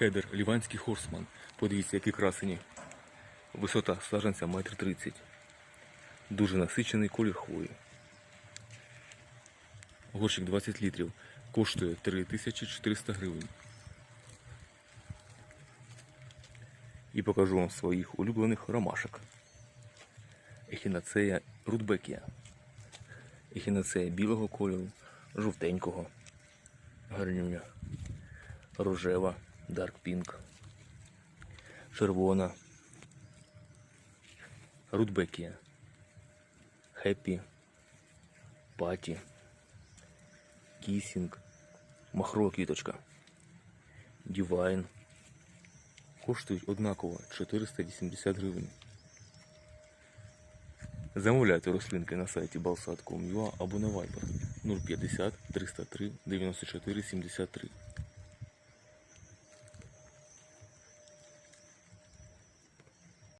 Хедер, ліванський хорсман. Подивіться, які красені. Висота саджанця метр тридцять. Дуже насичений колір хвої. Горщик 20 літрів. Коштує 3400 гривень. І покажу вам своїх улюблених ромашок. Ехінацея рудбекія. Ехінацея білого кольору, жовтенького, гарнюня, рожева, дарк пінк, червона, рудбекія, хеппі, паті, кісінг, махрова квіточка, дівайн. Коштують однаково 480 гривень. Замовляйте рослинки на сайті balsat.com.ua або на Viber 050 303 94 73.